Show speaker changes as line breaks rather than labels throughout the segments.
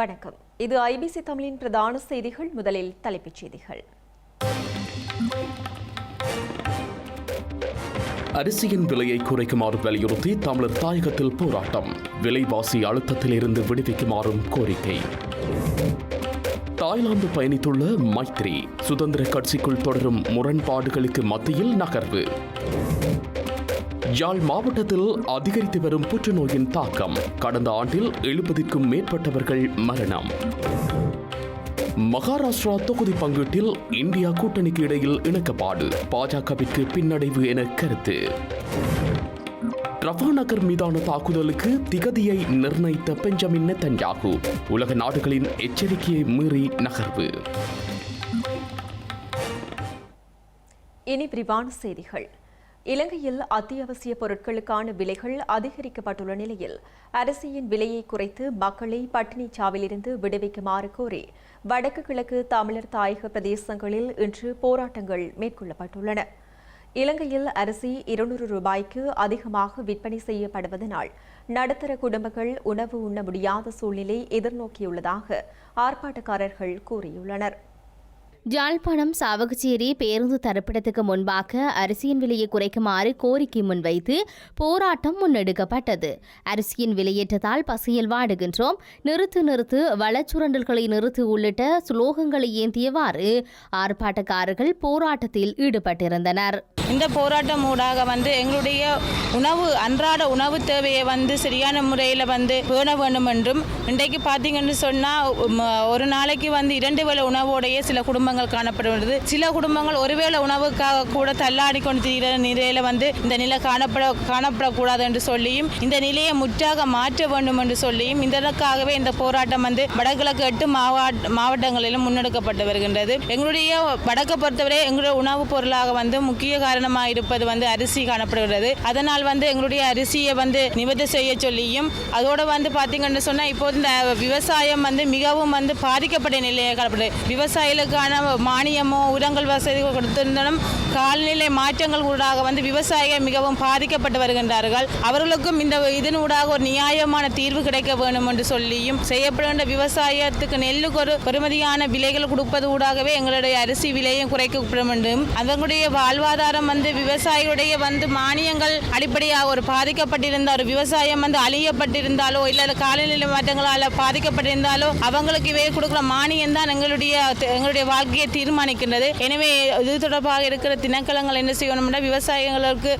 வணக்கம். இது ஐபிசி தமிழின் பிரதான செய்திகள். முதலில் தலைப்புச் செய்திகள்.
அரிசியின் விலையை குறைக்குமாறு வலியுறுத்தி தமிழர் தாயகத்தில் போராட்டம். விலைவாசி அழுத்தத்தில் இருந்து விடுவிக்குமாறும் கோரிக்கை. தாய்லாந்து பயணித்துள்ள மைத்ரி சுதந்திர கட்சிக்குள் தொடரும் முரண்பாடுகளுக்கு மத்தியில் நகர்வு. யாழ் மாவட்டத்தில் அதிகரித்து வரும் புற்றுநோயின் தாக்கம் கடந்த ஆண்டில் எழுபதிற்கும் மேற்பட்டவர்கள் மரணம். மகாராஷ்டிரா தொகுதி பங்கீட்டில் இந்தியா கூட்டணிக்கு இடையில் இணக்கப்பாடு பாஜகவிற்கு பின்னடைவு என கருத்து. ரஃபா நகர் மீதான தாக்குதலுக்கு திகதியை நிர்ணயித்த பெஞ்சமின் நெத்தன்யாகு உலக நாடுகளின் எச்சரிக்கையை மீறி நகர்வு.
இனி விரிவான செய்திகள். இலங்கையில் அத்தியாவசிய பொருட்களுக்கான விலைகள் அதிகரிக்கப்பட்டுள்ள நிலையில் அரிசியின் விலையை குறைத்து மக்களை பட்டினி சாவிலிருந்து விடுவிக்குமாறு கோரி வடக்கு கிழக்கு தமிழர் தாயக பிரதேசங்களில் இன்று போராட்டங்கள் மேற்கொள்ளப்பட்டுள்ளன. இலங்கையில் அரிசி இருநூறு ரூபாய்க்கு அதிகமாக விற்பனை செய்யப்படுவதனால் நடுத்தர குடும்பங்கள் உணவு உண்ண முடியாத சூழ்நிலை எதிர்நோக்கியுள்ளதாக ஆர்ப்பாட்டக்காரர்கள் கூறியுள்ளனர்.
ஜாழ்ப்பாணம் சாவகச்சேரி பேருந்து தரப்பிடத்துக்கு முன்பாக அரிசியின் விலையை குறைக்குமாறு கோரிக்கை முன்வைத்து போராட்டம் முன்னெடுக்கப்பட்டது. அரிசியின் விலையேற்றத்தால் பசியில் வாடுகின்றோம். நிறுத்து நிறுத்து வளச்சுரண்டல்களை நிறுத்து உள்ளிட்ட சுலோகங்களை ஏந்தியவாறு ஆர்ப்பாட்டக்காரர்கள் போராட்டத்தில் ஈடுபட்டிருந்தனர்.
இந்த போராட்டம் ஊடாக வந்து எங்களுடைய உணவு அன்றாட உணவு தேவையை வந்து சரியான முறையில் வந்து பேண வேண்டும் என்றும் இன்றைக்கு பார்த்தீங்கன்னு சொன்னால் ஒரு நாளைக்கு வந்து இரண்டு வேலை உணவோடைய சில குடும்பங்கள் காணப்படுகிறது சில குடும்பங்கள் ஒருவேளை உணவுக்காக கூட தள்ளாடி கொண்டு திரிகிற நிலையில் வந்து இந்த நிலை காணப்பட காணப்படக்கூடாது என்று சொல்லியும் இந்த நிலையை முற்றாக மாற்ற வேண்டும் என்று சொல்லியும் இதற்காகவே இந்த போராட்டம் வந்து வடகிழக்கு எட்டு மாவட்டங்களிலும் முன்னெடுக்கப்பட்டு வருகின்றது. எங்களுடைய வடக்கை பொறுத்தவரை எங்களுடைய உணவுப் பொருளாக வந்து முக்கிய காரணமாக இருப்பது வந்து அரிசி காணப்படுகிறது. அதனால் வந்து எங்களுடைய அரிசியை வந்து நிவர்த்தி செய்ய சொல்லியும் அதோட வந்து பார்த்தீங்கன்னு சொன்னால் இப்போது இந்த விவசாயம் வந்து மிகவும் வந்து பாதிக்கப்பட்ட நிலையை காணப்படுது. விவசாயிகளுக்கான மானியமோ உரங்கள் வசதி கொடுத்திருந்தாலும் காலநிலை மாற்றங்கள் ஊடாக வந்து விவசாயிகள் மிகவும் பாதிக்கப்பட்டு வருகின்றார்கள். அவர்களுக்கும் இந்த இதனூடாக ஒரு நியாயமான தீர்வு கிடைக்க வேண்டும் என்று சொல்லியும் செய்யப்படுகின்ற விவசாயத்துக்கு நெல்லுக்கு ஒரு பெருமதியான விலைகள் கொடுப்பது ஊடாகவே எங்களுடைய அரிசி விலையும் குறைக்கப்படும் என்றும் அதனுடைய வாழ்வாதாரம் வந்து விவசாயிகளுடைய வந்து மானியங்கள் அடிப்படையாக ஒரு பாதிக்கப்பட்டிருந்த ஒரு விவசாயம் வந்து அழியப்பட்டிருந்தாலோ இல்லை காலநிலை மாற்றங்களால் பாதிக்கப்பட்டிருந்தாலோ அவங்களுக்கு இவை கொடுக்குற மானியம் தான் எங்களுடைய எங்களுடைய வாழ்க்கையை தீர்மானிக்கின்றது. எனவே இது தொடர்பாக இருக்கிற திணைக்களங்கள் என்ன செய்யணும்னா விவசாயிகளுக்கு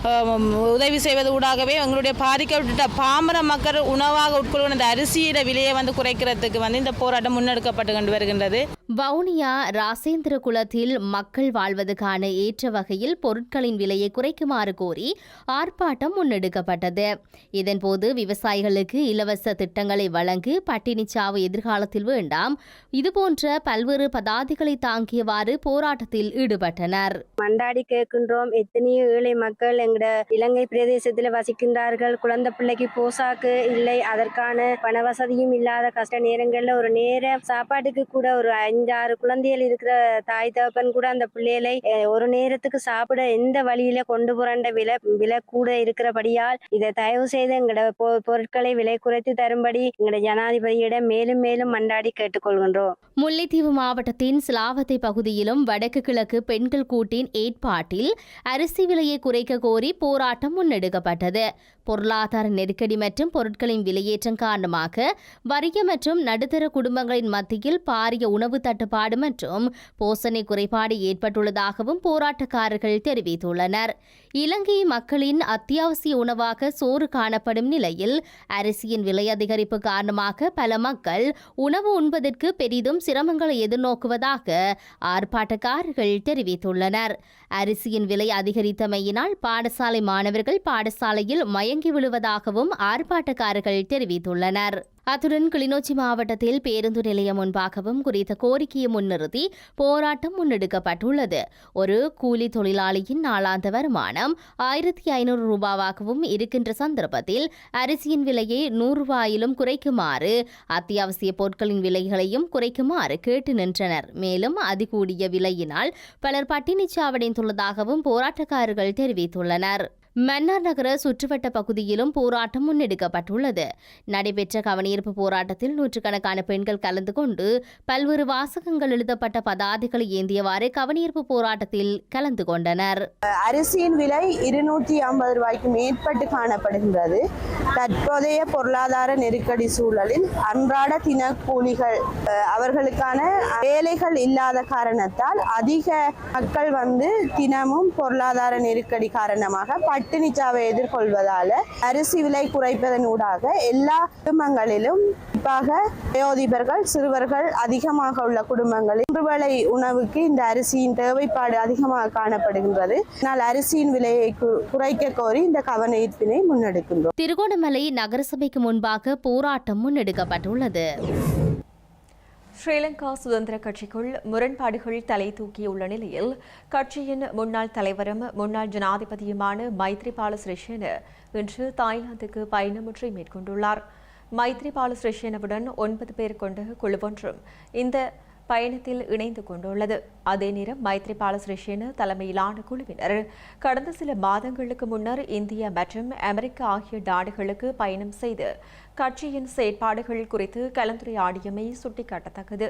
உதவி செய்வது ஊடாகவே எங்களுடைய பாதிக்கப்பட்ட பாமர மக்கள் உணவாக உட்கொள்ளும் அந்த அரிசியிட விலையை வந்து குறைக்கிறதுக்கு வந்து இந்த போராட்டம் முன்னெடுக்கப்பட்டு கொண்டு வருகின்றது.
வவுனியா ராசேந்திர குலத்தில் மக்கள் வாழ்வதற்கான ஏற்ற வகையில் பொருட்களின் விலையை குறைக்குமாறு கோரி ஆர்ப்பாட்டம் முன்னெடுக்கப்பட்டது. இதன்போது விவசாயிகளுக்கு இலவச திட்டங்களை வழங்கு பட்டினிச்சாவு எதிர்காலத்தில் வேண்டாம். இதுபோன்ற பல்வேறு பதாதிகளை தாங்கியவாறு போராட்டத்தில் ஈடுபட்டனர்.
மண்டாடி கேட்கின்றோம். எத்தனையோ ஏழை மக்கள் எங்கட இலங்கை பிரதேசத்தில் வசிக்கின்றார்கள். குழந்தை பிள்ளைக்கு போசாக்கு இல்லை. அதற்கான பண வசதியும் இல்லாத கஷ்ட நேரங்களில் ஒரு நேர சாப்பாட்டுக்கு கூட ஒரு அஞ்சாறு குழந்தைகள் இருக்கிற தாய் தகப்பன் கூட அந்த பிள்ளைகளை ஒரு நேரத்துக்கு சாப்பிட எந்த வழியில கொண்டு புரண்ட விலை விலை கூட இருக்கிறபடியால் இதை தயவு செய்து எங்களோட பொருட்களை விலை குறைத்து தரும்படி எங்கட ஜனாதிபதியிடம் மேலும் மேலும் மண்டாடி கேட்டுக்கொள்கின்றோம்.
முல்லைத்தீவு மாவட்டத்தின் சிலாவத்தை பகுதியிலும் வடக்கு கிழக்கு பெண்கள் கூட்டின் ஏற்பாட்டில் அரிசி விலையை குறைக்க கோரி போராட்டம் முன்னெடுக்கப்பட்டது. பொருளாதார நெருக்கடி மற்றும் பொருட்களின் விலையேற்றம் காரணமாக வறிய மற்றும் நடுத்தர குடும்பங்களின் மத்தியில் பாரிய உணவு தட்டுப்பாடு மற்றும் போசனை குறைபாடு ஏற்பட்டுள்ளதாகவும் போராட்டக்காரர்கள் தெரிவித்துள்ளனர். இலங்கை மக்களின் அத்தியாவசிய உணவாக சோறு காணப்படும் நிலையில் அரிசியின் விலை அதிகரிப்பு காரணமாக பல மக்கள் உணவு உண்பதற்கு பெரிதும் சிரமங்களை எதிர்நோக்குவதாக ஆர்ப்பாட்டக்காரர்கள் தெரிவித்துள்ளனர். அரிசியின் விலை அதிகரித்தமையினால் பாடசாலை மாணவர்கள் பாடசாலையில் மயங்கி விழுவதாகவும் ஆர்ப்பாட்டக்காரர்கள் தெரிவித்துள்ளனர். அத்துடன் கிளிநொச்சி மாவட்டத்தில் பேருந்து நிலையம் முன்பாகவும் குறித்த கோரிக்கையை முன்னிறுத்தி போராட்டம் முன்னெடுக்கப்பட்டுள்ளது. ஒரு கூலி தொழிலாளியின் நாளாந்த வருமானம் ஆயிரத்தி ஐநூறு ரூபாவாகவும் இருக்கின்ற சந்தர்ப்பத்தில் அரிசியின் விலையை நூறு ரூபாயிலும் குறைக்குமாறு அத்தியாவசிய பொருட்களின் விலைகளையும் குறைக்குமாறு கேட்டு நின்றனர். மேலும் அதிகூடிய விலையினால் பலர் பட்டினிச்சாவடைந்துள்ளதாகவும் போராட்டக்காரர்கள் தெரிவித்துள்ளனர். மன்னார் நகர சுற்றுவட்ட பகுதியிலும் போராட்டம் முன்னெடுக்கப்பட்டுள்ளது. நடைபெற்ற கவனீர்ப்பு போராட்டத்தில் நூற்றுக்கணக்கான பெண்கள் கலந்து கொண்டு பல்வேறு வாசகங்கள் எழுதப்பட்ட பதாதைகளை ஏந்தியவாறு கவனீர்ப்பு போராட்டத்தில் கலந்து கொண்டனர்.
அரிசியின் விலை இருநூற்றி ஐம்பது ரூபாய்க்கு மேற்பட்டு காணப்படுகின்றது. தற்போதைய பொருளாதார நெருக்கடி சூழலில் அன்றாட தினக்கூலிகள் அவர்களுக்கான வேலைகள் இல்லாத காரணத்தால் அதிக மக்கள் வந்து தினமும் பொருளாதார நெருக்கடி காரணமாக பட்டினிச்சாவை எதிர்கொள்வதால அரிசி விலை குறைப்பதன் ஊடாக எல்லா குடும்பங்களிலும் குறிப்பாக வயோதிபர்கள் சிறுவர்கள் அதிகமாக உள்ள குடும்பங்களில் ஒருவேளை உணவுக்கு இந்த அரிசியின் தேவைப்பாடு அதிகமாக காணப்படுகின்றது. ஆனால் அரிசியின் விலையை கு- குறைக்க கோரி இந்த கவன ஈர்ப்பினை முன்னெடுக்கின்றோம்.
திருகோணமலை நகரசபைக்கு முன்பாக போராட்டம் முன்னெடுக்கப்பட்டுள்ளது.
ஸ்ரீலங்கா சுதந்திர கட்சிக்குள் முரண்பாடுகள் தலை தூக்கியுள்ள நிலையில் கட்சியின் முன்னாள் தலைவரும் முன்னாள் ஜனாதிபதியுமான மைத்ரிபால சிறிசேன இன்று தாய்லாந்துக்கு பயணமொன்றை மேற்கொண்டுள்ளார். மைத்ரிபால சிறிசேனவுடன் ஒன்பது பேர் கொண்ட குழுவொன்றும் இந்த பயணத்தில் இணைந்து கொண்டுள்ளது. அதே நேரம் மைத்ரிபால சிறிசேன தலைமையிலான குழுவினர் கடந்த சில மாதங்களுக்கு முன்னர் இந்தியா மற்றும் அமெரிக்கா ஆகிய நாடுகளுக்கு பயணம் செய்து கட்சியின் செயற்பாடுகள் குறித்து கலந்துரையாடியமை சுட்டிக்காட்டத்தக்கது.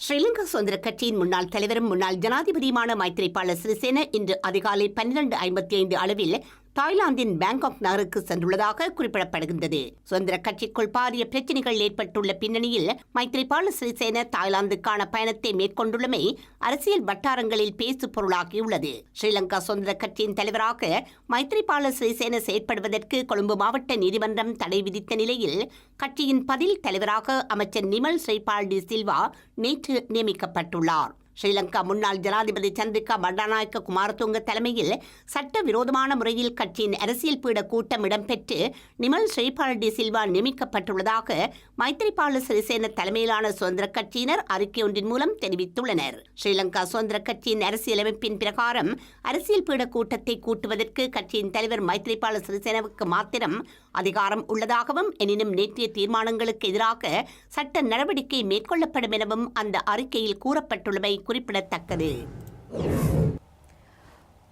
ஸ்ரீலங்கா சுதந்திர கட்சியின் முன்னாள் தலைவரும் முன்னாள் ஜனாதிபதியுமான மைத்ரிபால சிறிசேன இன்று அதிகாலை பன்னிரண்டு ஐம்பத்தி ஐந்து அளவில் தாய்லாந்தின் பேங்காக் நகருக்கு சென்றுள்ளதாக குறிப்பிடப்படுகின்றது. சுதந்திர கட்சிக்குள் பாரிய பிரச்சினைகள் ஏற்பட்டுள்ள பின்னணியில் மைத்ரிபால சிறிசேன தாய்லாந்துக்கான பயணத்தை மேற்கொண்டுள்ளமை அரசியல் வட்டாரங்களில் பேசு பொருளாகியுள்ளது. ஸ்ரீலங்கா சுதந்திர கட்சியின் தலைவராக மைத்ரிபால சிறிசேன செயற்படுவதற்கு கொழும்பு மாவட்ட நீதிமன்றம் தடை விதித்த நிலையில் கட்சியின் பதில் தலைவராக அமைச்சர் நிமல் ஸ்ரீபால் டி சில்வா நேற்று நியமிக்கப்பட்டுள்ளார். ஸ்ரீலங்கா முன்னாள் ஜனாதிபதி சந்திரிகா பண்டாநாயக்க குமாரதுங்க தலைமையில் சட்டவிரோதமான முறையில் கட்சியின் அரசியல் பீட கூட்டம் இடம்பெற்று நிமல் ஸ்ரீபால் டி சில்வா நியமிக்கப்பட்டுள்ளதாக மைத்ரிபால சிறிசேன தலைமையிலான சுதந்திர கட்சியினர் அறிக்கை ஒன்றின் மூலம் தெரிவித்துள்ளனர். ஸ்ரீலங்கா சுதந்திர கட்சியின் அரசியலமைப்பின் பிரகாரம் அரசியல் பீட கூட்டத்தை கூட்டுவதற்கு கட்சியின் தலைவர் மைத்ரிபால சிறிசேனவுக்கு மாத்திரம் அதிகாரம் உள்ளதாகவும் எனினும் நேற்றைய தீர்மானங்களுக்கு எதிராக சட்ட நடவடிக்கை மேற்கொள்ளப்படும் எனவும் அந்த அறிக்கையில் கூறப்பட்டுள்ளமை குறிப்பிடத்தக்கது.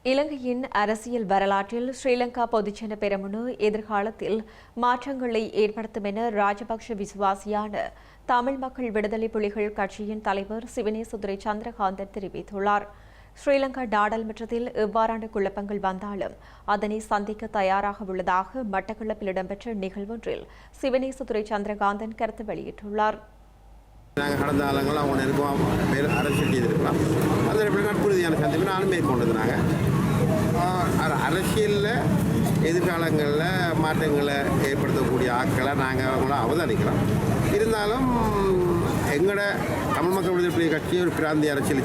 இலங்கையின் அரசியல் வரலாற்றில் ஸ்ரீலங்கா பொதுஜன பெரமுன எதிர்காலத்தில் மாற்றங்களை ஏற்படுத்தும் என ராஜபக்ஷ விசுவாசியான தமிழ் மக்கள் விடுதலை புலிகள் கட்சியின் தலைவர் சிவனேசுதுரை சந்திரகாந்தன் தெரிவித்துள்ளார். ஸ்ரீலங்கா நாடாளுமன்றத்தில் எவ்வாறான குழப்பங்கள் வந்தாலும் அதனை சந்திக்க தயாராக உள்ளதாக மட்டக்களப்பில் இடம்பெற்ற நிகழ்வொன்றில் சிவனேசுதுரை சந்திரகாந்தன் கருத்து வெளியிட்டுள்ளார்.
நாங்கள் கடந்த காலங்களில் அவங்க நெருக்கமாக மேல் அரசியல் செய்திருக்கலாம் அதில் எப்படி நட்பு சந்திப்பு. நானும் மேற்கொண்டது நாங்கள் அரசியலில் எதிர்காலங்களில் மாற்றங்களை ஏற்படுத்தக்கூடிய ஆட்களை நாங்கள் அவங்கள அவதானிக்கலாம். இருந்தாலும் எங்களோட தமிழ் மக்கள் விடுதலை கட்சி ஒரு பிராந்திய அரசியல்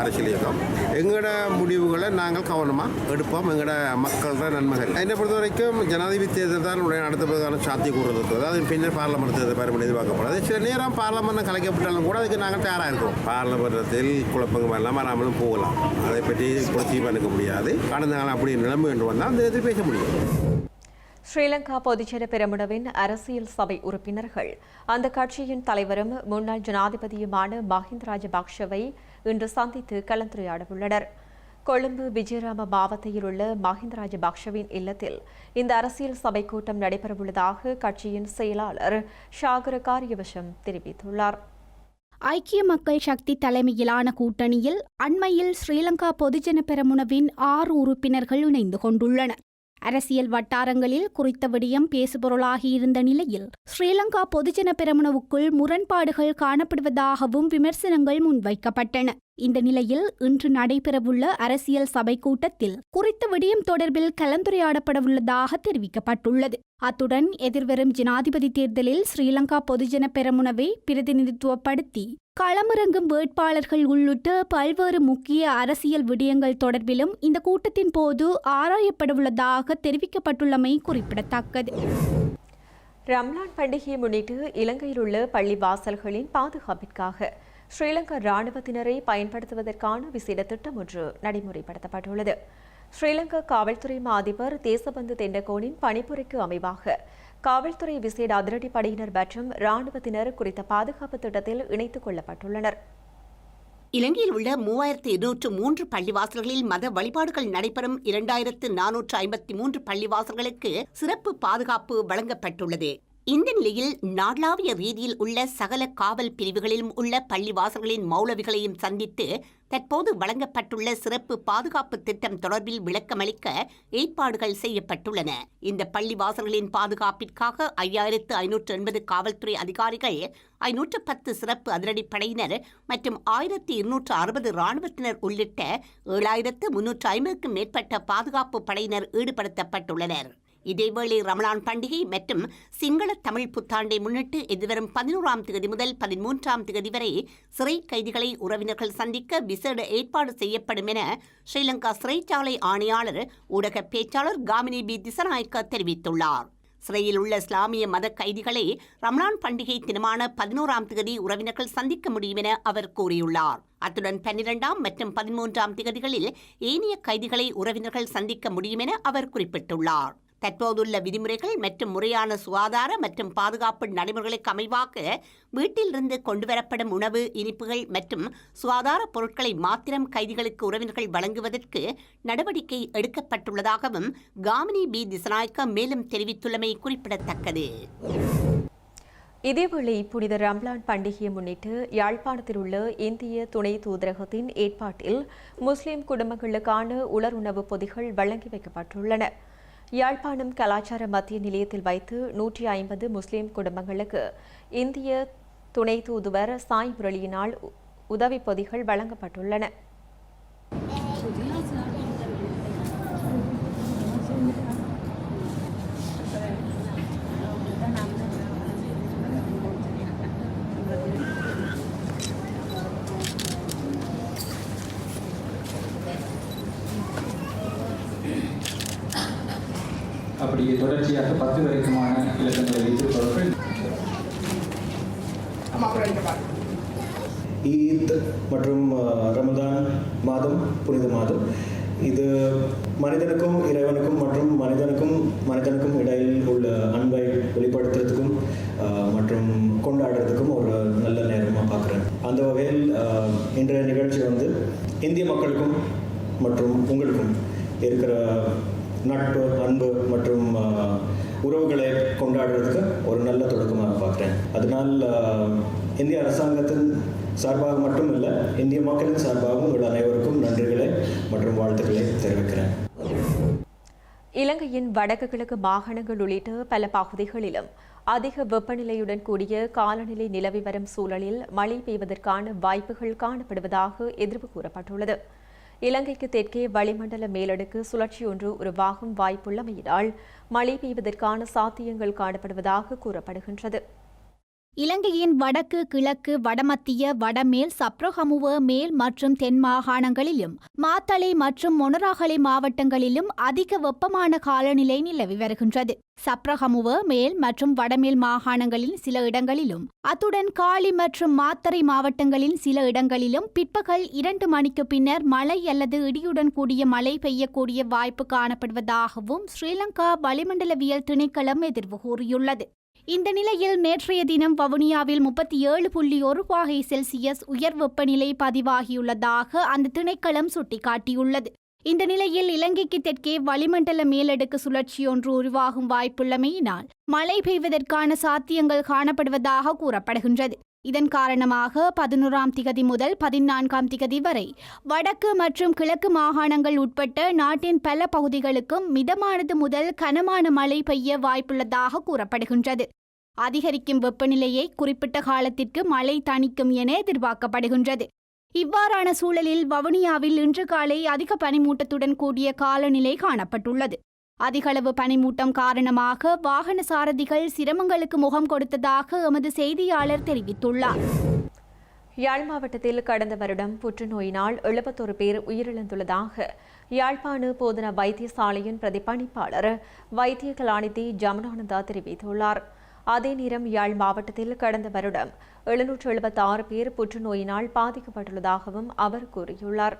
அரசியல் இயக்கம். எங்களோட முடிவுகளை நாங்கள் கவனமாக எடுப்போம். எங்களோட மக்களோட நன்மைகள். என்னை பொறுத்த வரைக்கும் ஜனாதிபதி தேர்தல் தான் உடனே நடத்துவதற்கான சாத்தியக்கூறு இருக்குது அதாவது பின்னர் பார்லமெண்ட் தேர்தல் பெருமன் எதிர்பார்க்கப்படாது சில நேரம் பார்லமெண்ட் கலைக்கப்பட்டாலும் கூட அதுக்கு நாங்கள் தயாராக இருக்கிறோம் பார்லமெண்டத்தில் குழப்பங்கள் எல்லாம் வராமலும் போகலாம். அதை பற்றி குழப்பம் எடுக்க முடியாது. கடந்த காலம் அப்படி நிலைமை என்று வந்தால் அந்த எதிர்ப்பு பேச முடியும்.
ஸ்ரீலங்கா பொதுஜன பெரமுனவின் அரசியல் சபை உறுப்பினர்கள். அந்த கட்சியின் தலைவரும் முன்னாள் ஜனாதிபதியுமான மஹிந்த ராஜபக்ஷவை இன்று சந்தித்து கலந்துரையாடவுள்ளனர். கொழும்பு விஜயராம மாவட்டத்தில் உள்ள மஹிந்த ராஜபக்ஷவின் இல்லத்தில் இந்த அரசியல் சபை கூட்டம் நடைபெறவுள்ளதாக கட்சியின் செயலாளர் ஷாகர காரியவசம் தெரிவித்துள்ளார்.
ஐக்கிய மக்கள் சக்தி தலைமையிலான கூட்டணியில் அண்மையில் ஸ்ரீலங்கா பொதுஜன பெரமுனவின் ஆறு உறுப்பினர்கள் இணைந்து கொண்டுள்ளனர். அரசியல் வட்டாரங்களில் குறித்த விடயம் பேசுபொருளாகியிருந்த நிலையில் ஸ்ரீலங்கா பொதுஜன பெரமுனவுக்குள் முரண்பாடுகள் காணப்படுவதாகவும் விமர்சனங்கள் முன்வைக்கப்பட்டன. இந்த நிலையில் இன்று நடைபெறவுள்ள அரசியல் சபை கூட்டத்தில் குறித்த விடயம் தொடர்பில் கலந்துரையாடப்படவுள்ளதாக தெரிவிக்கப்பட்டுள்ளது. அத்துடன் எதிர்வரும் ஜனாதிபதி தேர்தலில் ஸ்ரீலங்கா பொதுஜன பெரமுனவை பிரதிநிதித்துவப்படுத்தி களமிறங்கும் வேட்பாளர்கள் உள்ளிட்ட பல்வேறு முக்கிய அரசியல் விடயங்கள் தொடர்பிலும் இந்த கூட்டத்தின் போது ஆராயப்படவுள்ளதாக தெரிவிக்கப்பட்டுள்ளமை குறிப்பிடத்தக்கது.
ரம்லான் பண்டிகையை முன்னிட்டு இலங்கையில் உள்ள பள்ளி வாசல்களின் பாதுகாப்பிற்காக ஸ்ரீலங்கா ராணுவத்தினரை பயன்படுத்துவதற்கான விசேட திட்டம் ஒன்று நடைமுறைப்படுத்தப்பட்டுள்ளது. ஸ்ரீலங்கா காவல்துறை அதிபர் தேசபந்து தெண்டகோனின் பணிப்புரைக்கு அமைவாக காவல்துறை விசேட அதிரடிப்படையினர் மற்றும் ராணுவத்தினர் குறித்த பாதுகாப்பு திட்டத்தில் இணைத்துக் கொள்ளப்பட்டுள்ளனர்.
இலங்கையில் உள்ள மூவாயிரத்து இருநூற்று மூன்று பள்ளிவாசல்களில் மத வழிபாடுகள் நடைபெறும் இரண்டாயிரத்து நானூற்று ஐம்பத்தி மூன்று பள்ளிவாசல்களுக்கு சிறப்பு பாதுகாப்பு வழங்கப்பட்டுள்ளது. இந்த நிலையில் நாடளாவிய ரீதியில் உள்ள சகல காவல் பிரிவுகளிலும் உள்ள பள்ளிவாசல்களின் மௌலவிகளையும் சந்தித்து தற்போது வழங்கப்பட்டுள்ள சிறப்பு பாதுகாப்பு திட்டம் தொடர்பில் விளக்கமளிக்க ஏற்பாடுகள் செய்யப்பட்டுள்ளன. இந்த பள்ளிவாசல்களின் பாதுகாப்பிற்காக ஐயாயிரத்து ஐநூற்று எண்பது காவல்துறை அதிகாரிகள் ஐநூற்று பத்து சிறப்பு அதிரடிப்படையினர் மற்றும் ஆயிரத்தி இருநூற்று அறுபது இராணுவத்தினர் உள்ளிட்ட ஏழாயிரத்து முன்னூற்று ஐம்பதுக்கும் மேற்பட்ட பாதுகாப்பு படையினர் ஈடுபடுத்தப்பட்டுள்ளனர். இதேவேளை ரமலான் பண்டிகை மற்றும் சிங்கள தமிழ் புத்தாண்டை முன்னிட்டு எதிர்வரும் பதினோராம் தேதி முதல் பதிமூன்றாம் தேதி வரை சிறை கைதிகளை உறவினர்கள் சந்திக்க விசேட ஏற்பாடு செய்யப்படும் என ஸ்ரீலங்கா சிறைச்சாலை ஆணையாளர் ஊடக பேச்சாளர் காமினி பி. திசநாயக்க தெரிவித்துள்ளார். சிறையில் உள்ள இஸ்லாமிய மத கைதிகளை ரம்லான் பண்டிகை தினமான பதினோராம் தேதி உறவினர்கள் சந்திக்க முடியும் என அவர் கூறியுள்ளார். அத்துடன் பன்னிரெண்டாம் மற்றும் பதிமூன்றாம் திகதிகளில் ஏனைய கைதிகளை உறவினர்கள் சந்திக்க முடியும் என அவர் குறிப்பிட்டுள்ளார். தற்போதுள்ள விதிமுறைகள் மற்றும் முறையான சுகாதார மற்றும் பாதுகாப்பு நடைமுறைகளுக்கு அமைவாக வீட்டிலிருந்து கொண்டுவரப்படும் உணவு இனிப்புகள் மற்றும் சுகாதார பொருட்களை மாத்திரம் கைதிகளுக்கு உறவினர்கள் வழங்குவதற்கு நடவடிக்கை எடுக்கப்பட்டுள்ளதாகவும் காமினி பி. திசநாயக்க மேலும் தெரிவித்துள்ளமை குறிப்பிடத்தக்கது.
இதேவேளை புனித ரம்லான் பண்டிகையை முன்னிட்டு யாழ்ப்பாணத்தில் உள்ள இந்திய துணை தூதரகத்தின் ஏற்பாட்டில் முஸ்லிம் குடும்பங்களுக்கான உலர் உணவு பொதிகள் வழங்கி வைக்கப்பட்டுள்ளன. யாழ்ப்பாணம் கலாச்சார மத்திய நிலையத்தில் வைத்து நூற்றி ஐம்பது முஸ்லிம் குடும்பங்களுக்கு இந்திய துணை தூதுவர் சாய் முரளியினால் உ- உதவிப் பொதிகள் வழங்கப்பட்டுள்ளன.
அப்படியே தொடர்ச்சியாக பத்து வரைக்குமான இலக்கங்களை வைத்து பொருட்கள்
ஈத் மற்றும் ரமதான் மாதம் புனித மாதம். இது மனிதனுக்கும் இறைவனுக்கும் மற்றும் மனிதனுக்கும் மனிதனுக்கும் இடையில் உள்ள அன்பை வெளிப்படுத்துறதுக்கும் மற்றும் கொண்டாடுறதுக்கும் ஒரு நல்ல நேரமாக பார்க்குறேன். அந்த வகையில் இன்றைய நிகழ்ச்சி வந்து இந்திய மக்களுக்கும் மற்றும் உங்களுக்கும் இருக்கிற நட்பு அன்பு மற்றும் உறவுகளை கொண்டாடுறதுக்கு ஒரு நல்ல தொடக்கமாக பார்க்குறேன் அதனால் இந்திய அரசாங்கத்தின் சார்பாக மட்டும் இல்லை இந்திய மக்களின் சார்பாகவும் உங்கள் அனைவருக்கும் நன்றிகளை மற்றும் வாழ்த்துக்களை தெரிவிக்கிறேன்.
இலங்கையின் வடக்கு கிழக்கு மாகாணங்கள் உள்ளிட்ட பல பகுதிகளிலும் அதிக வெப்பநிலையுடன் கூடிய காலநிலை நிலவி வரும் சூழலில் மழை பெய்வதற்கான வாய்ப்புகள் காணப்படுவதாக எதிர்ப்பு கூறப்பட்டுள்ளது. இலங்கைக்கு தெற்கே வளிமண்டல மேலடுக்கு சுழற்சி ஒன்று உருவாகும் வாய்ப்புள்ளமையினால் மழை பெய்வதற்கான சாத்தியங்கள் காணப்படுவதாக கூறப்படுகின்றது.
இலங்கையின் வடக்கு கிழக்கு வடமத்திய வடமேல் சப்ரஹமுவ மேல் மற்றும் தென் மாகாணங்களிலும் மாத்தளை மற்றும் மொனராகலை மாவட்டங்களிலும் அதிக வெப்பமான காலநிலை நிலவி வருகின்றது. சப்ரஹமுவ மேல் மற்றும் வடமேல் மாகாணங்களின் சில இடங்களிலும் அத்துடன் காளி மற்றும் மாத்தறை மாவட்டங்களின் சில இடங்களிலும் பிற்பகல் இரண்டு மணிக்கு பின்னர் மழை அல்லது இடியுடன் கூடிய மழை பெய்யக்கூடிய வாய்ப்பு காணப்படுவதாகவும் ஸ்ரீலங்கா வளிமண்டலவியல் திணைக்களம் எதிர்வு கூறியுள்ளது. இந்த நிலையில் நேற்றைய தினம் வவுனியாவில் முப்பத்தி ஏழு புள்ளி ஒரு பாகை செல்சியஸ் உயர் வெப்பநிலை பதிவாகியுள்ளதாக அந்த திணைக்களம் சுட்டிக்காட்டியுள்ளது. இந்த நிலையில் இலங்கைக்கு தெற்கே வளிமண்டல மேலடுக்கு சுழற்சி ஒன்று உருவாகும் வாய்ப்புள்ளமையினால் மழை பெய்வதற்கான சாத்தியங்கள் காணப்படுவதாக கூறப்படுகின்றது. இதன் காரணமாக பதினோராம் திகதி முதல் பதினான்காம் திகதி வரை வடக்கு மற்றும் கிழக்கு மாகாணங்கள் உட்பட்ட நாட்டின் பல பகுதிகளுக்கும் மிதமானது முதல் கனமான மழை பெய்ய வாய்ப்புள்ளதாக கூறப்படுகின்றது. அதிகரிக்கும் வெப்பநிலையை குறிப்பிட்ட காலத்திற்கு மழை தணிக்கும் என எதிர்பார்க்கப்படுகின்றது. இவ்வாறான சூழலில் வவுனியாவில் இன்று காலை அதிக பனிமூட்டத்துடன் கூடிய காலநிலை காணப்பட்டுள்ளது. அதிகளவு பனிமூட்டம் காரணமாக வாகன சாரதிகள் சிரமங்களுக்கு முகம் கொடுத்ததாக எமது செய்தியாளர் தெரிவித்துள்ளார்.
யாழ் மாவட்டத்தில் கடந்த வருடம் புற்றுநோயினால் எழுபத்தொரு பேர் உயிரிழந்துள்ளதாக யாழ்ப்பாண போதனா வைத்தியசாலையின் பிரதிபலிப்பாளர் வைத்திய கலாநிதி ஜமுனானந்தா தெரிவித்துள்ளார். அதே நேரம் யாழ் மாவட்டத்தில் கடந்த வருடம் எழுநூற்று எழுபத்தாறு பேர் புற்றுநோயினால் பாதிக்கப்பட்டுள்ளதாகவும் அவர் கூறியுள்ளார்.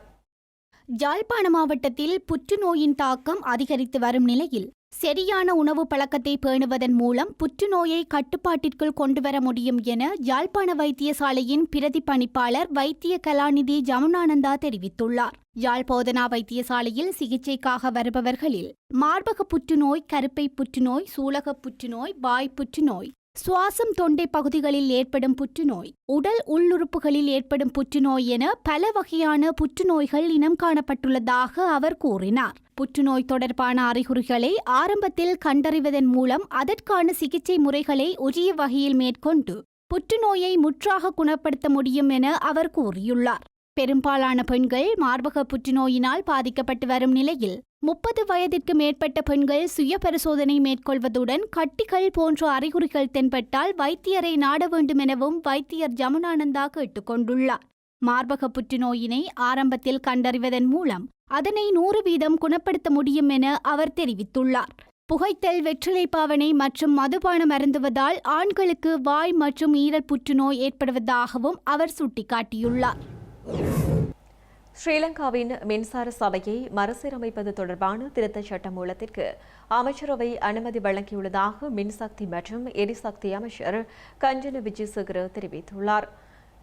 யாழ்ப்பாண மாவட்டத்தில் புற்றுநோயின் தாக்கம் அதிகரித்து வரும் நிலையில் சரியான உணவு பழக்கத்தை பேணுவதன் மூலம் புற்றுநோயை கட்டுப்பாட்டிற்குள் கொண்டுவர முடியும் என யாழ்ப்பாண வைத்தியசாலையின் பிரதி பணிப்பாளர் வைத்திய கலாநிதி ஜமுனானந்தா தெரிவித்துள்ளார். யாழ் போதனா வைத்தியசாலையில் சிகிச்சைக்காக வருபவர்களில் மார்பக புற்றுநோய் கருப்பை புற்றுநோய் சூலக புற்றுநோய் வாய் புற்றுநோய் சுவாசம் தொண்டை பகுதிகளில் ஏற்படும் புற்றுநோய் உடல் உள்ளுறுப்புகளில் ஏற்படும் புற்றுநோய் என பல வகையான புற்றுநோய்கள் இனம் காணப்பட்டுள்ளதாக அவர் கூறினார். புற்றுநோய் தொடர்பான அறிகுறிகளை ஆரம்பத்தில் கண்டறிவதன் மூலம் அதற்கான சிகிச்சை முறைகளை உரிய வகையில் மேற்கொண்டு புற்றுநோயை முற்றாக குணப்படுத்த முடியும் என அவர் கூறியுள்ளார். பெரும்பாலான பெண்கள் மார்பக புற்றுநோயினால் பாதிக்கப்பட்டு வரும் நிலையில் முப்பது வயதிற்கு மேற்பட்ட பெண்கள் சுய பரிசோதனை மேற்கொள்வதுடன் கட்டிகள் போன்ற அறிகுறிகள் தென்பட்டால் வைத்தியரை நாட வேண்டும் எனவும் வைத்தியர் ஜமுனானந்தா கேட்டுக்கொண்டுள்ளார் மார்பக புற்றுநோயினை ஆரம்பத்தில் கண்டறிவதன் மூலம் அதனை நூறு வீதம் குணப்படுத்த முடியும் என அவர் தெரிவித்துள்ளார். புகைத்தல் வெற்றிலை பாவனை மற்றும் மதுபானம் அருந்துவதால் ஆண்களுக்கு வாய் மற்றும் ஈரல் புற்றுநோய் ஏற்படுவதாகவும் அவர் சுட்டிக்காட்டியுள்ளார்.
ஸ்ரீலங்காவின் மின்சார சபையை மறுசீரமைப்பது தொடர்பான திருத்தச் சட்ட மூலத்திற்கு அமைச்சரவை அனுமதி வழங்கியுள்ளதாக மின்சக்தி மற்றும் எரிசக்தி அமைச்சர் கஞ்சன விஜயசேகர தெரிவித்துள்ளார்.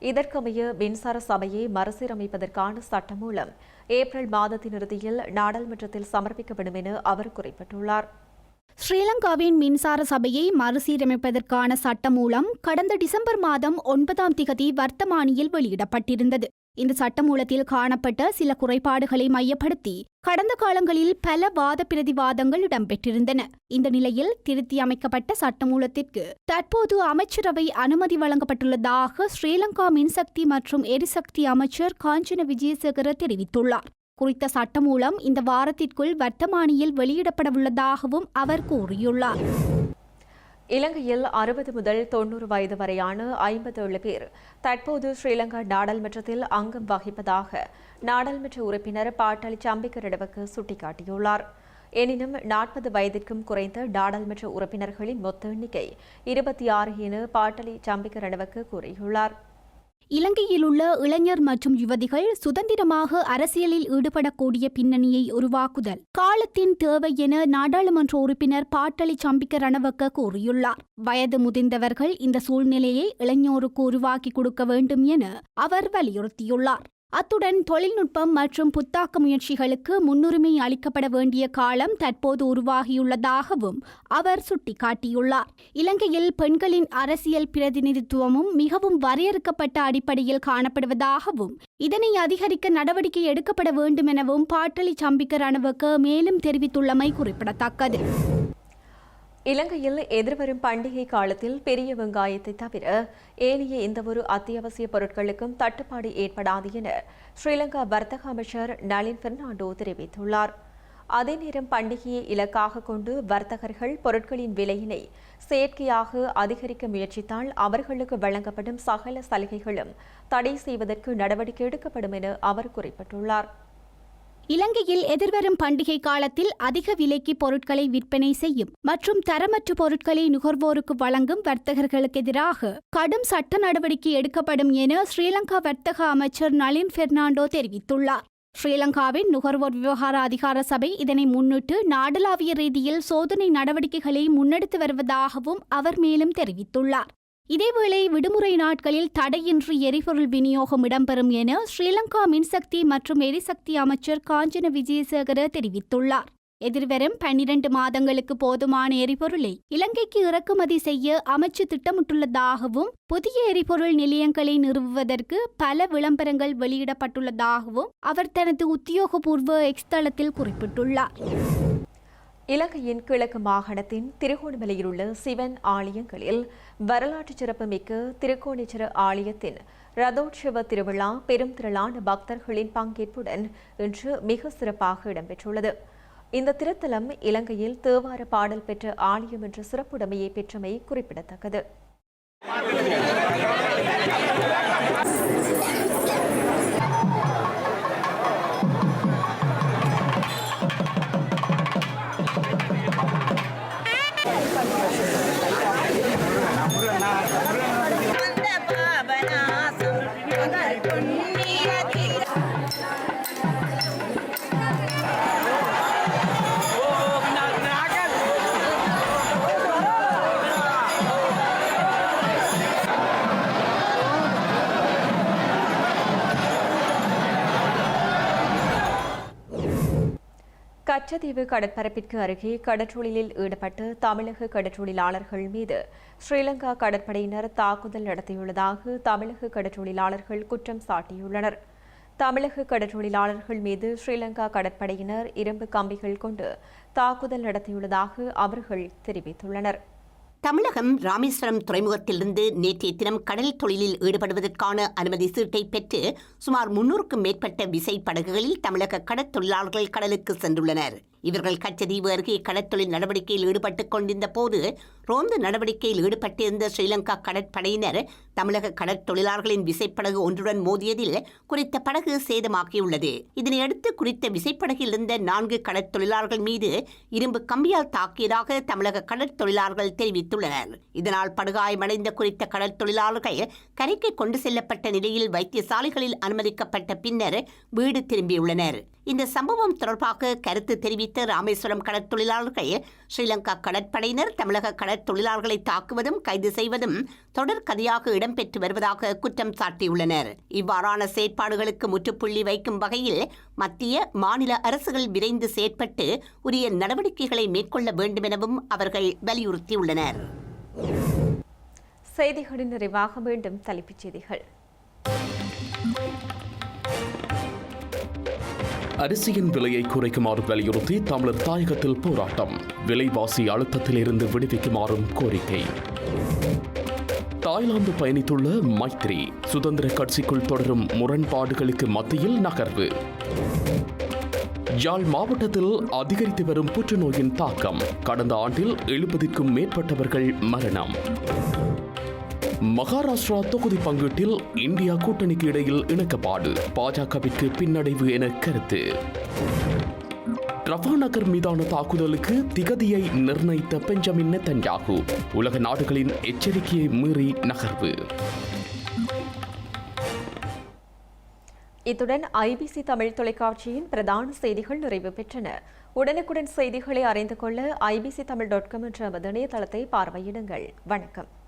இதற்கமைய மின்சார சபையை மறுசீரமைப்பதற்கான சட்ட மூலம் ஏப்ரல் மாதத்தின் இறுதியில் நாடாளுமன்றத்தில் சமர்ப்பிக்கப்படும் என அவர் குறிப்பிட்டுள்ளார்.
ஸ்ரீலங்காவின் மின்சார சபையை மறுசீரமைப்பதற்கான சட்டமூலம் கடந்த டிசம்பர் மாதம் ஒன்பதாம் திகதி வர்த்தமானியில் வெளியிடப்பட்டிருந்தது. இந்த சட்டமூலத்தில் காணப்பட்ட சில குறைபாடுகளை மையப்படுத்தி கடந்த காலங்களில் பல வாத பிரதிவாதங்கள் இடம்பெற்றிருந்தன. இந்த நிலையில் திருத்தி அமைக்கப்பட்ட சட்டமூலத்திற்கு தற்போது அமைச்சரவை அனுமதி வழங்கப்பட்டுள்ளதாக ஸ்ரீலங்கா மின்சக்தி மற்றும் எரிசக்தி அமைச்சர் காஞ்சன விஜயசேகர தெரிவித்துள்ளார். குறித்த சட்டமூலம் இந்த வாரத்திற்குள் வர்த்தமானியில் வெளியிடப்படவுள்ளதாகவும் அவர் கூறியுள்ளார்.
இலங்கையில் அறுபது முதல் தொன்னூறு வயது வரையான ஐம்பத்தேழு பேர் தற்போது ஸ்ரீலங்கா நாடாளுமன்றத்தில் அங்கம் வகிப்பதாக நாடாளுமன்ற உறுப்பினர் பாட்டாளி சம்பிக்கரடவுக்கு சுட்டிக்காட்டியுள்ளார். எனினும் நாற்பது வயதிற்கும் குறைந்த நாடாளுமன்ற உறுப்பினர்களின் மொத்த எண்ணிக்கை இருபத்தி ஆறு என பாட்டாளி சம்பிக்கரடவுக்கு கூறியுள்ளார்.
இலங்கையில் உள்ள இளைஞர் மற்றும் யுவதிகள் சுதந்திரமாக அரசியலில் ஈடுபடக்கூடிய பின்னணியை உருவாக்குதல். காலத்தின் தேவை என நாடாளுமன்ற உறுப்பினர் பாட்டளி சம்பிக்க ரணவக்க கூறியுள்ளார். வயது முதிர்ந்தவர்கள் இந்த சூழ்நிலையை இளைஞருக்கு உருவாக்கி கொடுக்க வேண்டும் என அவர் வலியுறுத்தியுள்ளார். அத்துடன் தொழில்நுட்பம் மற்றும் புத்தாக்க முயற்சிகளுக்கு முன்னுரிமை அளிக்கப்பட வேண்டிய காலம் தற்போது உருவாகியுள்ளதாகவும் அவர் சுட்டிக்காட்டியுள்ளார். இலங்கையில் பெண்களின் அரசியல் பிரதிநிதித்துவமும் மிகவும் வரையறுக்கப்பட்ட அடிப்படையில் காணப்படுவதாகவும் இதனை அதிகரிக்க நடவடிக்கை எடுக்கப்பட வேண்டும் எனவும் பாட்டளி சம்பிக்க ரணவுக்கு மேலும் தெரிவித்துள்ளமை குறிப்பிடத்தக்கது.
இலங்கையில் எதிர்வரும் பண்டிகை காலத்தில் பெரிய வெங்காயத்தை தவிர ஏனைய எந்தவொரு அத்தியாவசிய பொருட்களுக்கும் தட்டுப்பாடு ஏற்படாது என ஸ்ரீலங்கா வர்த்தக அமைச்சர் நளின் பெர்னாண்டோ தெரிவித்துள்ளார். அதே நேரம் பண்டிகையை இலக்காக கொண்டு வர்த்தகர்கள் பொருட்களின் விலையினை செயற்கையாக அதிகரிக்க முயற்சித்தால் அவர்களுக்கு வழங்கப்படும் சகல சலுகைகளும் தடை செய்வதற்கு நடவடிக்கை எடுக்கப்படும் என அவர் குறிப்பிட்டுள்ளார்.
இலங்கையில் எதிர்வரும் பண்டிகை காலத்தில் அதிக விலைக்கு பொருட்களை விற்பனை செய்யும் மற்றும் தரமற்ற பொருட்களை நுகர்வோருக்கு வழங்கும் வர்த்தகர்களுக்கு எதிராக கடும் சட்ட நடவடிக்கை எடுக்கப்படும் என ஸ்ரீலங்கா வர்த்தக அமைச்சர் நளின் பெர்னாண்டோ தெரிவித்துள்ளார். ஸ்ரீலங்காவின் நுகர்வோர் விவகார அதிகார சபை இதனை முன்னிட்டு நாடளாவிய ரீதியில் சோதனை நடவடிக்கைகளை முன்னெடுத்து வருவதாகவும் அவர் மேலும் தெரிவித்துள்ளார். இதேவேளை விடுமுறை நாட்களில் தடையின்றி எரிபொருள் விநியோகம் இடம்பெறும் என ஸ்ரீலங்கா மின்சக்தி மற்றும் எரிசக்தி அமைச்சர் காஞ்சன விஜயசேகர தெரிவித்துள்ளார். எதிர்வரும் பன்னிரண்டு மாதங்களுக்கு போதுமான எரிபொருளை இலங்கைக்கு இறக்குமதி செய்ய அமைச்சு திட்டமிட்டுள்ளதாகவும் புதிய எரிபொருள் நிலையங்களை நிறுவுவதற்கு பல விளம்பரங்கள் வெளியிடப்பட்டுள்ளதாகவும் அவர் தனது உத்தியோகபூர்வ எக்ஸ்தளத்தில் குறிப்பிட்டுள்ளார்.
இலங்கையின் கிழக்கு மாகாணத்தின் திருகோணமலையில் உள்ள சிவன் ஆலயங்களில் வரலாற்று சிறப்புமிக்க திருக்கோணேஸ்வர ஆலயத்தின் ரதோற்சவ திருவிழா பெரும் திரளான பக்தர்களின் பங்கேற்புடன் இன்று மிக சிறப்பாக இடம்பெற்றுள்ளது. இந்த திருத்தலம் இலங்கையில் தேவார பாடல் பெற்ற ஆலயம் என்ற சிறப்புடைமையை பெற்றமை குறிப்பிடத்தக்கது. கச்சத்தீவு கடற்பரப்பிற்கு அருகே கடற்றொழிலில் ஈடுபட்டு தமிழக கடற்றொழிலாளர்கள் மீது ஸ்ரீலங்கா கடற்படையினர் தாக்குதல் நடத்தியுள்ளதாக தமிழக கடற்றொழிலாளர்கள் குற்றம் சாட்டியுள்ளனர். தமிழக கடற்றொழிலாளர்கள் மீது ஸ்ரீலங்கா கடற்படையினர் இரும்பு கம்பிகள் கொண்டு தாக்குதல் நடத்தியுள்ளதாக அவர்கள் தெரிவித்துள்ளனர்.
தமிழகம் ராமேஸ்வரம் துறைமுகத்திலிருந்து நேற்றைய தினம் கடல் தொழிலில் ஈடுபடுவதற்கான அனுமதி சீட்டை பெற்று சுமார் முன்னூறுக்கும் மேற்பட்ட விசை படகுகளில் தமிழக கடற்தொழிலாளர்கள் கடலுக்கு சென்றுள்ளனர். இவர்கள் கச்சதீவு அருகே கடற்தொழில் நடவடிக்கையில் ஈடுபட்டுக் கொண்டிருந்த போது ரோந்து நடவடிக்கையில் ஈடுபட்டிருந்த ஸ்ரீலங்கா கடற்படையினர் தமிழக கடற்தொழிலாளர்களின் விசைப்படகு ஒன்றுடன் மோதியதில் குறித்த படகு சேதமாக்கியுள்ளது. இதனையடுத்து குறித்த விசைப்படகில் இருந்த நான்கு கடற்தொழிலாளர்கள் மீது இரும்பு கம்பியால் தாக்கியதாக தமிழக கடற்தொழிலாளர்கள் தெரிவித்துள்ளனர். இதனால் படுகாயமடைந்த குறித்த கடற்தொழிலாளர்கள் கரைக்கு கொண்டு செல்லப்பட்ட நிலையில் வைத்தியசாலைகளில் அனுமதிக்கப்பட்ட பின்னர் வீடு திரும்பியுள்ளனர். இந்த சம்பவம் தொடர்பாக கருத்து தெரிவித்த ராமேஸ்வரம் கடற்தொழிலாளர்கள் ஸ்ரீலங்கா கடற்படையினர் தமிழக கடற்தொழிலாளர்களை தாக்குவதும் கைது செய்வதும் தொடர் கதையாக இடம்பெற்று வருவதாக குற்றம் சாட்டியுள்ளனர். இவ்வாறான செயற்பாடுகளுக்கு முற்றுப்புள்ளி வைக்கும் வகையில் மத்திய மாநில அரசுகள் விரைந்து செயற்பட்டு உரிய நடவடிக்கைகளை மேற்கொள்ள வேண்டும் எனவும் அவர்கள் வலியுறுத்தியுள்ளனர்.
செய்திகளின் நிறைவாக மீண்டும் தலைப்புச் செய்திகள்.
அரிசியின் விலையை குறைக்குமாறு வலியுறுத்தி தமிழர் தாயகத்தில் போராட்டம். விலைவாசி அழுத்தத்திலிருந்து விடுவிக்குமாறும் கோரிக்கை. தாய்லாந்து பயணித்துள்ள மைத்ரி சுதந்திர கட்சிக்குள் தொடரும் முரண்பாடுகளுக்கு மத்தியில் நகர்வு. யாழ் மாவட்டத்தில் அதிகரித்து வரும் புற்றுநோயின் தாக்கம். கடந்த ஆண்டில் எழுபதுக்கும் மேற்பட்டவர்கள் மரணம். மகாராஷ்டிரா தொகுதி பங்கீட்டில் இந்தியா கூட்டணிக்கு இடையில் இணக்கப்பாடு. பாஜகவிற்கு பின்னடைவு என கருத்து. ரஃபா நகர் மீதான தாக்குதலுக்கு திகதியை நிர்ணயித்த பெஞ்சமின் நெத்தன்யாகு. உலக நாடுகளின் எச்சரிக்கையை மீறி நகர்வு.
இத்துடன் ஐபிசி தமிழ் தொலைக்காட்சியின் பிரதான செய்திகள் நிறைவு பெற்றன. உடனுக்குடன் செய்திகளை அறிந்து கொள்ள ஐபிசி தமிழ் டாட் காம் என்ற நமது இணையதளத்தை பார்வையிடுங்கள். வணக்கம்.